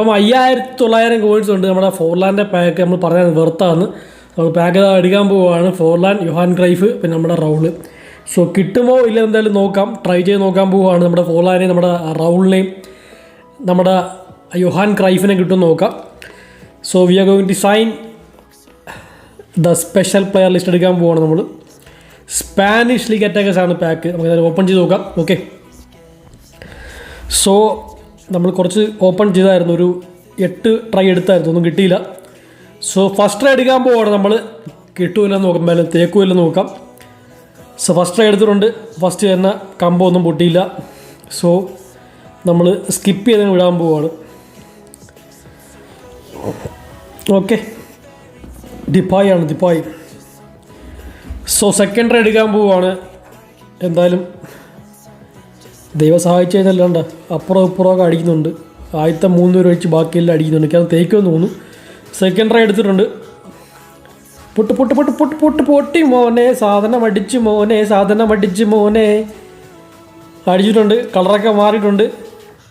അപ്പം അയ്യായിരത്തി തൊള്ളായിരം കോയിൻസ് ഉണ്ട്. നമ്മുടെ ഫോർലാൻഡിന്റെ പാക്ക് നമ്മൾ പറഞ്ഞത് വെറുത്താണ് നമ്മൾ പാക്ക് അടിക്കാൻ പോവുകയാണ്. ഫോർലാൻഡ് യുഹാൻ ക്രൈഫ് പിന്നെ നമ്മുടെ റൗൾ സോ കിട്ടുമോ ഇല്ല എന്തായാലും നോക്കാം. ട്രൈ ചെയ്ത് നോക്കാൻ പോവുകയാണ്. നമ്മുടെ ഫോർലാൻഡിനെയും നമ്മുടെ റൗളിനെയും നമ്മുടെ യുഹാൻ ക്രൈഫിനെ കിട്ടും നോക്കാം. So we are going to sign the special player list എടുക്കാൻ പോവാണ് നമ്മൾ. സ്പാനിഷ് ലീഗ് അറ്റാക്കേഴ്സാണ് പാക്ക് നമുക്ക് ഓപ്പൺ ചെയ്ത് നോക്കാം. ഓക്കെ സോ നമ്മൾ കുറച്ച് ഓപ്പൺ ചെയ്തായിരുന്നു. ഒരു എട്ട് ട്രൈ എടുത്തായിരുന്നു. ഒന്നും കിട്ടിയില്ല. സോ ഫസ്റ്റ് ട്രൈ എടുക്കാൻ പോവാണ് നമ്മൾ. കിട്ടുമില്ലെന്ന് നോക്കാം. മേലെ തേക്കുമില്ലെന്ന് നോക്കാം. സോ ഫസ്റ്റ് ട്രൈ എടുത്തിട്ടുണ്ട്. ഫസ്റ്റ് തന്നെ കമ്പോ ഒന്നും പൊട്ടിയില്ല. സോ നമ്മൾ സ്കിപ്പ് ചെയ്ത് വിടാൻ പോവാണ്. ഓക്കെ ഡിപ്പായ് ആണ്. ഡിപ്പായ് സോ സെക്കൻഡ് ട്രൈ എടുക്കാൻ പോവാണ്. എന്തായാലും ദൈവം സഹായിച്ചു കഴിഞ്ഞല്ലാണ്ട് അപ്പുറം ഇപ്പുറമൊക്കെ അടിക്കുന്നുണ്ട്. ആദ്യത്തെ മൂന്ന് പേര് ഒഴിച്ച് ബാക്കിയെല്ലാം അടിക്കുന്നുണ്ട്. കാരണം തേക്കുമെന്ന് തോന്നുന്നു. സെക്കൻഡ് ട്രൈ എടുത്തിട്ടുണ്ട്. പൊട്ട് പൊട്ട് പൊട്ട് പൊട്ട് പൊട്ട് പൊട്ടി മോനെ. സാധനം അടിച്ച് മോനെ സാധനം അടിച്ച് മോനെ. അടിച്ചിട്ടുണ്ട്. കളറൊക്കെ മാറിയിട്ടുണ്ട്.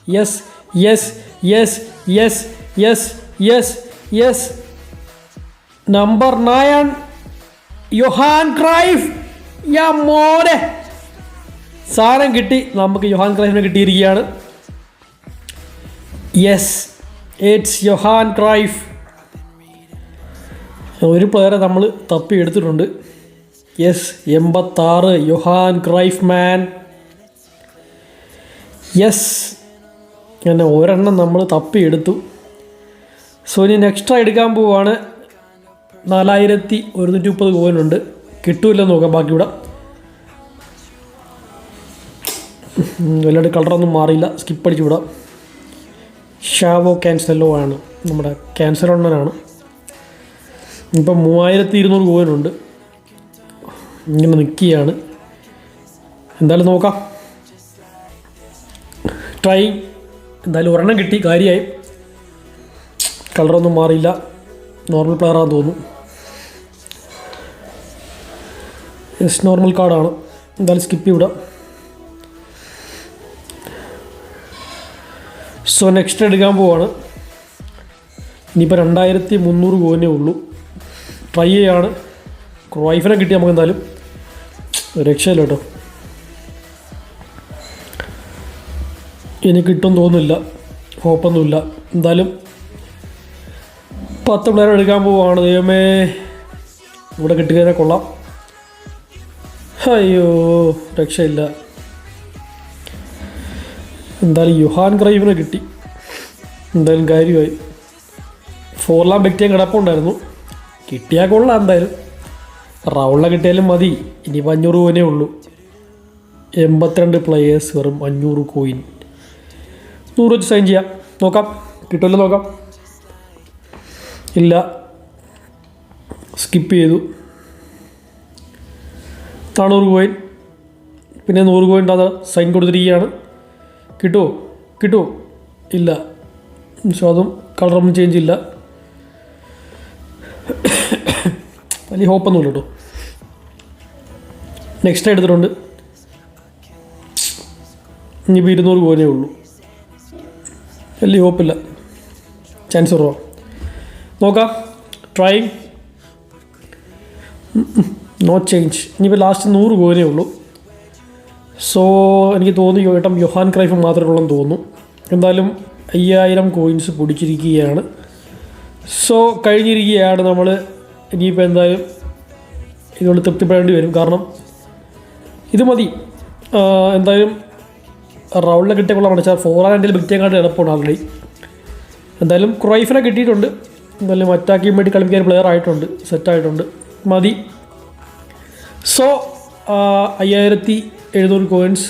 Yes yes yes yes yes yes yes number nine Johan Cruyff യാ മോനെ. സാധനം കിട്ടി. നമുക്ക് യൊഹാൻ ക്രൈഫിനെ കിട്ടിയിരിക്കുകയാണ്. യെസ് ഇറ്റ്സ് യൊഹാൻ ക്രൈഫ് ഒരു പ്ലെയറെ നമ്മൾ തപ്പി എടുത്തിട്ടുണ്ട്. യെസ് എൺപത്താറ് യൊഹാൻ ക്രൈഫ് മാൻ യെസ് അങ്ങനെ ഒരെണ്ണം നമ്മൾ തപ്പി എടുത്തു. സോ ഇനി എക്സ്ട്രാ എടുക്കാൻ പോവുകയാണ് നാലായിരത്തി ഒരുന്നൂറ്റി മുപ്പത് കോയിനുണ്ട് കിട്ടൂല്ലെന്ന് നോക്കാം ബാക്കി ഇവിടെ. വല്ലാണ്ട് കളറൊന്നും മാറിയില്ല. സ്കിപ്പ് അടിച്ച് വിടാം. ഷാവോ ക്യാൻസലോ ആണ് നമ്മുടെ ക്യാൻസർ ഉണ്ണനാണ് ഇപ്പം മൂവായിരത്തി ഇരുന്നൂറ് കോയിനുണ്ട് ഇങ്ങനെ നിൽക്കുകയാണ്. എന്തായാലും നോക്കാം. ട്രൈ എന്തായാലും ഒരെണ്ണം കിട്ടി കാര്യമായി കളറൊന്നും മാറിയില്ല. നോർമൽ പ്ലെയറാന്ന് തോന്നുന്നു. ജസ്റ്റ് നോർമൽ കാർഡാണ് എന്തായാലും സ്കിപ്പ് ചെയ്തിടാം സോ നെക്സ്റ്റ് എടുക്കാൻ പോവാണ്. ഇനിയിപ്പോൾ രണ്ടായിരത്തി മുന്നൂറ് പോകുന്നേ ഉള്ളൂ. ട്രൈ ചെയ്യാണ്. വൈഫിനെ കിട്ടി നമുക്ക് എന്തായാലും രക്ഷയില്ല കേട്ടോ. ഇനി കിട്ടും തോന്നുന്നില്ല. ഹോപ്പൊന്നുമില്ല എന്തായാലും പത്ത് പ്ലെയർ എടുക്കാൻ പോവുകയാണ് ദൈവമേ. ഇവിടെ കിട്ടുകയെ കൊള്ളാം. അയ്യോ രക്ഷയില്ല. എന്തായാലും യുഹാൻ ക്രൈവിനെ കിട്ടി. എന്തായാലും കാര്യമായി. ഫോർലാം വ്യക്തിയെ കിടപ്പുണ്ടായിരുന്നു. കിട്ടിയാൽ കൊള്ളാം എന്തായാലും. റൗളിനെ കിട്ടിയാലും മതി. ഇനി അഞ്ഞൂറ് കോയിനേ ഉള്ളൂ. എൺപത്തിരണ്ട് പ്ലെയേഴ്സ് വെറും അഞ്ഞൂറ് കോയിൻ നൂറ് വെച്ച് സൈൻ ചെയ്യാം. നോക്കാം. കിട്ടുമല്ലോ നോക്കാം. ഇല്ല. സ്കിപ്പ് ചെയ്തു. നാനൂറ് കോയിൻ പിന്നെ നൂറ് കോയിൻ അത് സൈൻ കൊടുത്തിരിക്കുകയാണ്. കിട്ടുമോ കിട്ടുമോ ഇല്ല. സോ അതും കളറൊന്നും ചേഞ്ച് ഇല്ല. വലിയ ഹോപ്പൊന്നുമില്ല കേട്ടോ. നെക്സ്റ്റ് എടുത്തിട്ടുണ്ട്. ഇനിയിപ്പോൾ ഇരുന്നൂറ് കോയിനേ ഉള്ളൂ. വലിയ ഹോപ്പില്ല ചാൻസ് കുറവാണ് നോക്കാം. ട്രൈ നോ ചേഞ്ച് ഇനിയിപ്പോൾ ലാസ്റ്റ് നൂറ് കോയിനേ ഉള്ളൂ. സോ എനിക്ക് തോന്നി ഏട്ടം യൊഹാൻ ക്രൈഫ് മാത്രമേ ഉള്ളെന്ന് തോന്നുന്നു. എന്തായാലും അയ്യായിരം കോയിൻസ് പൊടിച്ചിരിക്കുകയാണ്. സോ കഴിഞ്ഞിരിക്കുകയാണ് നമ്മൾ ഇനിയിപ്പോൾ എന്തായാലും ഇതുകൊണ്ട് തൃപ്തിപ്പെടേണ്ടി വരും. കാരണം ഇത് മതി. എന്തായാലും റൗണ്ടിൽ കിട്ടിയ കൊള്ളാം. വെച്ചാൽ ഫോർ ആൻഡിൽ ബിറ്റേക്കാട്ട് എളുപ്പമാണ് ആൾറെഡി എന്തായാലും ക്രൈഫിനെ കിട്ടിയിട്ടുണ്ട്. എന്തായാലും അറ്റാക്കിയും വേണ്ടി കളിക്കാൻ പ്ലെയർ ആയിട്ടുണ്ട്. സെറ്റായിട്ടുണ്ട് മതി. സോ അയ്യായിരത്തി എഴുന്നൂറ് കോയിൻസ്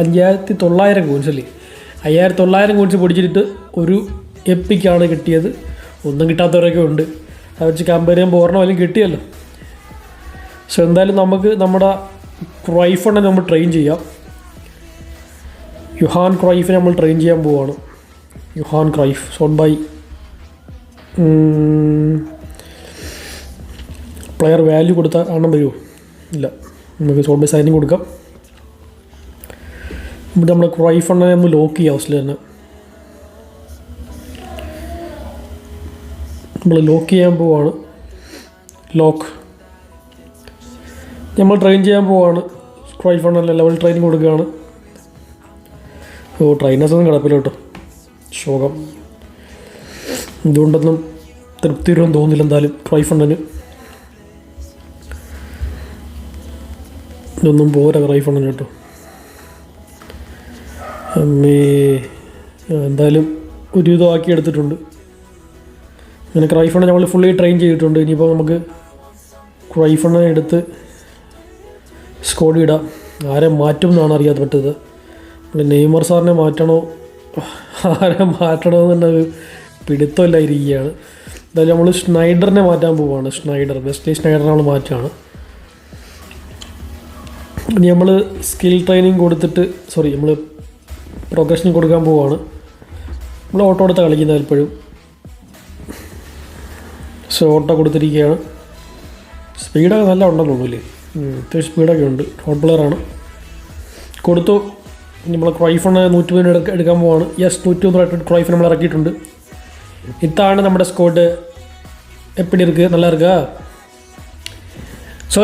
അയ്യായിരത്തി തൊള്ളായിരം കോയിൻസ് അല്ലേ? അയ്യായിരത്തി തൊള്ളായിരം കോയിൻസ് പൊടിച്ചിട്ട് ഒരു എപ്പിക്കാണ് കിട്ടിയത്. ഒന്നും കിട്ടാത്തവരൊക്കെ ഉണ്ട്. അത് വെച്ച് കമ്പയർ ചെയ്യുമ്പോൾ ഒരെണ്ണം വല്ലതും കിട്ടിയല്ലോ. സോ എന്തായാലും നമുക്ക് നമ്മുടെ ക്രൈഫിനെ നമ്മൾ ട്രെയിൻ ചെയ്യാം. യുഹാൻ ക്രൈഫിനെ നമ്മൾ ട്രെയിൻ ചെയ്യാൻ പോവാണ്. Johan Cruyff zone by player value കൊടുത്താൽ കാണാൻ വരുമോ? ഇല്ല. നമുക്ക് സോഡ് ബൈ സൈഡിന് കൊടുക്കാം. എന്നിട്ട് നമ്മുടെ ക്രൈ ഫണ്ടിനെ നമ്മൾ ലോക്ക് ചെയ്യാം ഹൗസിൽ തന്നെ. നമ്മൾ ലോക്ക് ചെയ്യാൻ പോവാണ്. ലോക്ക് നമ്മൾ ട്രെയിൻ ചെയ്യാൻ പോവാണ്. ക്രൈ ലെവൽ ട്രെയിനിങ് കൊടുക്കുകയാണ്. ഓ ട്രെയിനേഴ്സൊന്നും കിടപ്പില്ല കേട്ടോ. ശോകം. എന്തുകൊണ്ടൊന്നും തൃപ്തി വരുമെന്ന് തോന്നുന്നില്ല എന്തായാലും ക്രൈ ഫണ്ടിന് ഇതൊന്നും പോരാ ട്രൈ കേട്ടോ. അമ്മേ എന്തായാലും ഒരു ആക്കി എടുത്തിട്ടുണ്ട്. അങ്ങനെ ക്രൈഫണ്ണ നമ്മൾ ഫുള്ളി ട്രെയിൻ ചെയ്തിട്ടുണ്ട്. ഇനിയിപ്പോൾ നമുക്ക് ക്രൈഫണ്ണ എടുത്ത് സ്കോഡ് ഇടാം. ആരെ മാറ്റും എന്നാണ് അറിയാതെ പറ്റത് നമ്മൾ നെയ്മർ സാറിനെ മാറ്റണോ? ആരെ മാറ്റണോ എന്നൊരു പിടുത്തമില്ലായിരിക്കുകയാണ് എന്തായാലും നമ്മൾ സ്നൈഡറിനെ മാറ്റാൻ പോവുകയാണ് സ്നൈഡർ ബെസ്റ്റ് സ്നൈഡറിനെ നമ്മൾ മാറ്റുകയാണ് നമ്മൾ സ്കിൽ ട്രെയിനിങ് കൊടുത്തിട്ട് സോറി നമ്മൾ പ്രൊഗ്രഷൻ കൊടുക്കാൻ പോവുകയാണ് നമ്മൾ ഓട്ടോ എടുത്ത് കളിക്കുന്നത് എപ്പോഴും. സോ ഓട്ടോ കൊടുത്തിരിക്കുകയാണ്. സ്പീഡൊക്കെ നല്ല ഉണ്ടെന്നുള്ളൂ ഇല്ലേ അത്യാവശ്യം സ്പീഡൊക്കെ ഉണ്ട്. ഹോട്ട് പ്ലെയറാണ് കൊടുത്തു. നമ്മൾ ക്രൈഫൺ നൂറ്റി മൂന്ന് എടുക്കാൻ എടുക്കാൻ പോവാണ്. യെസ് നൂറ്റി മൂന്ന് ക്രൈഫൺ നമ്മൾ ഇറക്കിയിട്ടുണ്ട്. ഇത്താണ് നമ്മുടെ സ്കോഡ് എപ്പിടി ഇരിക്കുക നല്ല ഇറക്കുക സോ